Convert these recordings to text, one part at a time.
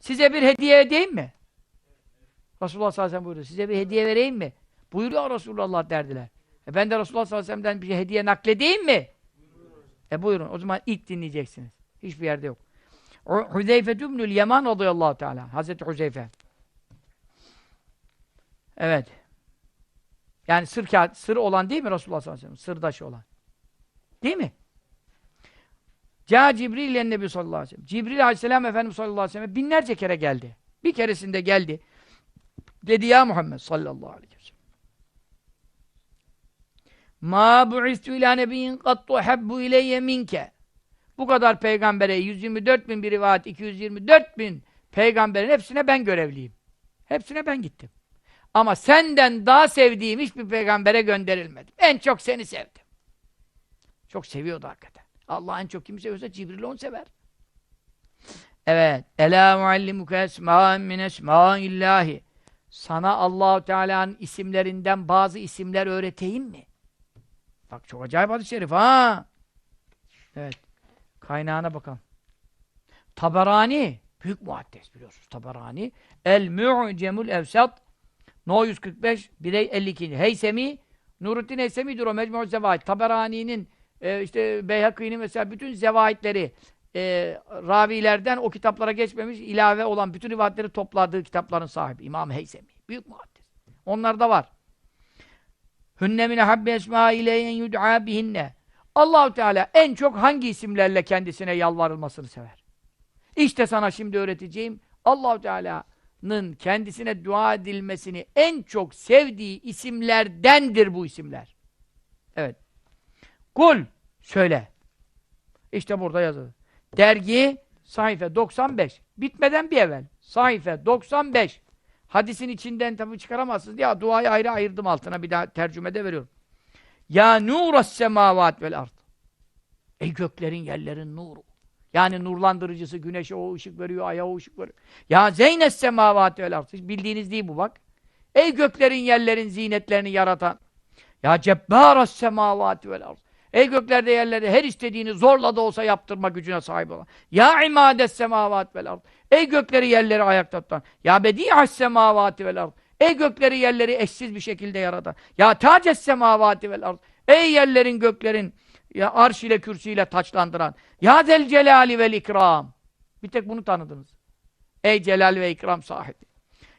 Size bir hediye edeyim mi? Resulullah sallallahu aleyhi ve sellem buyuruyor. Size bir hediye vereyim mi? Buyuruyor Resulullah derdiler. E ben de Resulullah sallallahu aleyhi ve sellem'den bir hediye nakledeyim mi? E buyurun. O zaman ilk dinleyeceksiniz. Hiçbir yerde yok. O Huzeyfe ibnül Yaman radıyallahu teala. Hazreti Huzeyfe. Evet. Yani sır sır olan değil mi Resulullah sallallahu aleyhi ve sellem? Sırdaşı olan. Değil mi? Ca Cibril ile Nebi sallallahu aleyhi ve sellem. Cibril aleyhisselam Efendimiz sallallahu aleyhi ve sellem binlerce kere geldi. Bir keresinde geldi. Dedi ya Muhammed sallallahu aleyhi ve sellem. Ma bu'istu ila nebiyyin kattu habbu ileyye minke. Bu kadar peygambere 124 bin bir rivayet 224 bin peygamberin hepsine ben görevliyim. Hepsine ben gittim. Ama senden daha sevdiğim hiçbir peygambere gönderilmedim. En çok seni sevdim. Çok seviyordu hakikaten. Allah en çok kimi seviyorsa Cibril onu sever. Evet. Ela muallimuke esma'en min esma'illahi. Sana Allahu Teala'nın isimlerinden bazı isimler öğreteyim mi? Bak çok acayip hadis-i şerif ha. Evet. Kaynağına bakalım. Taberani büyük muhaddis biliyorsunuz Taberani. El Mu'cemul Evsat No 145 birey 52. Heysemi Nuruddin Heysemi'dir o Mecmu'u Zevahid. Taberani'nin e, işte Beyhaki'nin mesela bütün zevahitleri e, ravilerden o kitaplara geçmemiş ilave olan bütün rivayetleri topladığı kitapların sahibi İmam Heysemi. Büyük muhaddis. Onlarda var. Hünne mine habbe esma ileyhen yud'a bihinne. Allahu Teala en çok hangi isimlerle kendisine yalvarılmasını sever? İşte sana şimdi öğreteceğim. Allahu Teala'nın kendisine dua edilmesini en çok sevdiği isimlerdendir bu isimler. Evet. Kul söyle. İşte burada yazılı. Dergi sayfa 95. Bitmeden bir evvel. Sayfa 95. Hadisin içinden tabi çıkaramazsınız diye duayı ayrı ayırdım altına bir daha tercümede veriyorum. Ya nuras semavat vel ard. Ey göklerin yerlerin nuru. Yani nurlandırıcısı güneşe o ışık veriyor, aya o ışık veriyor. Ya zeynes semavat vel ard. Bildiğiniz değil bu bak. Ey göklerin yerlerin zinetlerini yaratan. Ya cebbaras semavat vel ard. Ey göklerde yerlerde her istediğini zorla da olsa yaptırma gücüne sahip olan. Ya imades semavat vel ard. Ey gökleri yerleri ayakta tutan. Ya bedihas semavati vel ard. Ey gökleri yerleri eşsiz bir şekilde yaratan. Ya taces semavati vel ard. Ey yerlerin göklerin ya arş ile kürsüyle taçlandıran. Ya del celali vel ikram. Bir tek bunu tanıdınız. Ey celal ve ikram sahibi.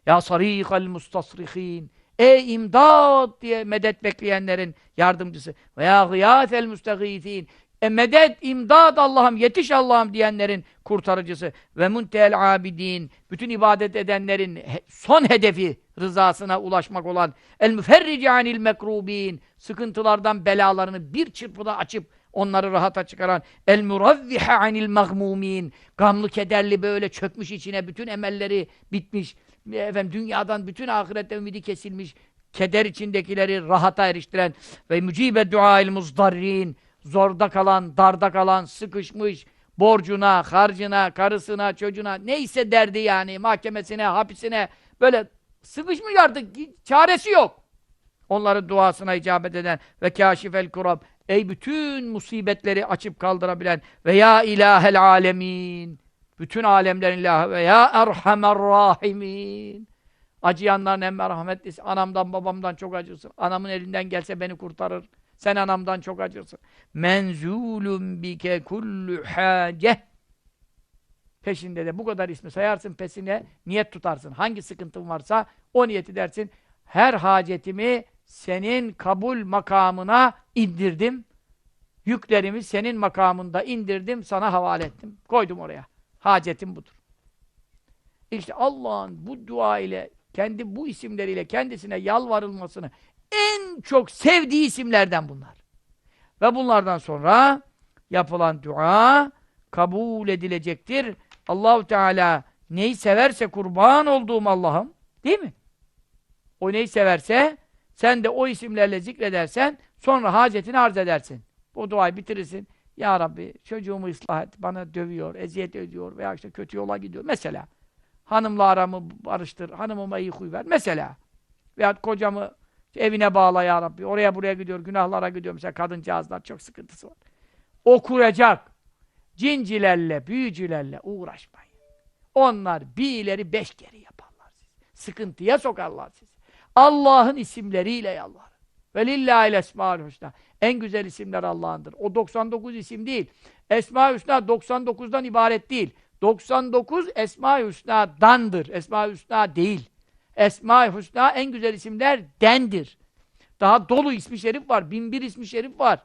Ya sarikal mustasrihin. Ey imdat diye medet bekleyenlerin yardımcısı. Veya gıyâtel müstegîfîn. E medet, imdad Allah'ım, yetiş Allah'ım diyenlerin kurtarıcısı. Ve muntel abidin. Bütün ibadet edenlerin son hedefi rızasına ulaşmak olan el müferrici anil mekrubin. Sıkıntılardan belalarını bir çırpıda açıp onları rahata çıkaran el muravvihe anil magmumin. Gamlı kederli böyle çökmüş içine bütün emelleri bitmiş. Efendim dünyadan bütün ahirette ümidi kesilmiş. Keder içindekileri rahata eriştiren ve mücibe duail muzdarrin zorda kalan, darda kalan, sıkışmış, borcuna, harcına, karısına, çocuğuna, neyse derdi yani, mahkemesine, hapisine, böyle sıkışmış artık, çaresi yok. Onların duasına icabet eden ve kâşifel kurab, ey bütün musibetleri açıp kaldırabilen ve ya ilahel alemin, bütün alemlerin ilahı ve ya erhamer rahimin. Acıyanların en merhametlisi, anamdan babamdan çok acırsın. Anamın elinden gelse beni kurtarır. Sen anamdan çok acırsın. Menzulun bike kullu hace. Peşinde de bu kadar ismi sayarsın, pesine niyet tutarsın. Hangi sıkıntın varsa o niyeti dersin. Her hacetimi senin kabul makamına indirdim. Yüklerimi senin makamında indirdim, sana havale ettim. Koydum oraya. Hacetim budur. İşte Allah'ın bu dua ile, kendi bu isimleriyle kendisine yalvarılmasını en çok sevdiği isimlerden bunlar. Ve bunlardan sonra yapılan dua kabul edilecektir. Allahu Teala neyi severse kurban olduğum Allah'ım, değil mi? O neyi severse sen de o isimlerle zikredersen sonra hacetini arz edersin. Bu duayı bitirirsin. Ya Rabbi çocuğumu ıslah et, bana dövüyor, eziyet ediyor veya işte kötü yola gidiyor. Mesela hanımla aramı barıştır, hanımıma iyi huy ver. Mesela veya kocamı evine bağla ya Rabbi. Oraya buraya gidiyor, günahlara gidiyor. Mesela kadıncağızlar çok sıkıntısı var. Okuyacak. Cincilerle, büyücülerle uğraşmayın. Onlar bir ileri beş geri yaparlar sizi. Sıkıntıya sokarlar sizi. Allah'ın isimleriyle yalvarın. Ve lillahil esmaül husna. En güzel isimler Allah'ındır. O 99 isim değil. Esma-ül Hüsna 99'dan ibaret değil. 99 Esma-ül Hüsna'dandır. Esma-ül Hüsna değil. Esma-ül Hüsna en güzel isimler dendir. Daha dolu ismi şerif var. Bin bir ismi şerif var.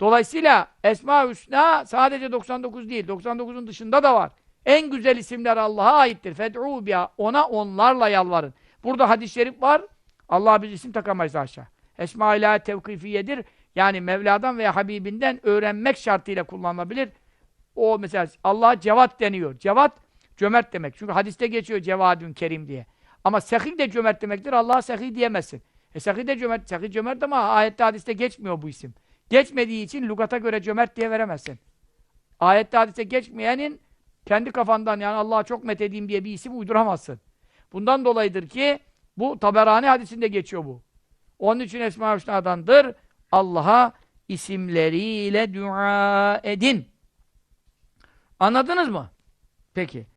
Dolayısıyla Esma-ül Hüsna sadece 99 değil. 99'un dışında da var. En güzel isimler Allah'a aittir. Fed'u biha. Ona onlarla yalvarın. Burada hadis-i şerif var. Allah'a biz isim takamayız aşağı. Esma ilahe tevkifiyedir. Yani Mevla'dan veya Habibinden öğrenmek şartıyla kullanılabilir. O mesela Allah'a cevat deniyor. Cevat cömert demek. Çünkü hadiste geçiyor cevadün kerim diye. Ama sehi de cömert demektir. Allah'a sehi diyemezsin. E sehi de cömert, sehi cömert ama ayette hadiste geçmiyor bu isim. Geçmediği için lugata göre cömert diye veremezsin. Ayette hadiste geçmeyenin kendi kafandan yani Allah'a çok methedeyim diye bir isim uyduramazsın. Bundan dolayıdır ki bu Taberani hadisinde geçiyor bu. Onun için Esma-ül Hüsna'dandır. Allah'a isimleriyle dua edin. Anladınız mı? Peki.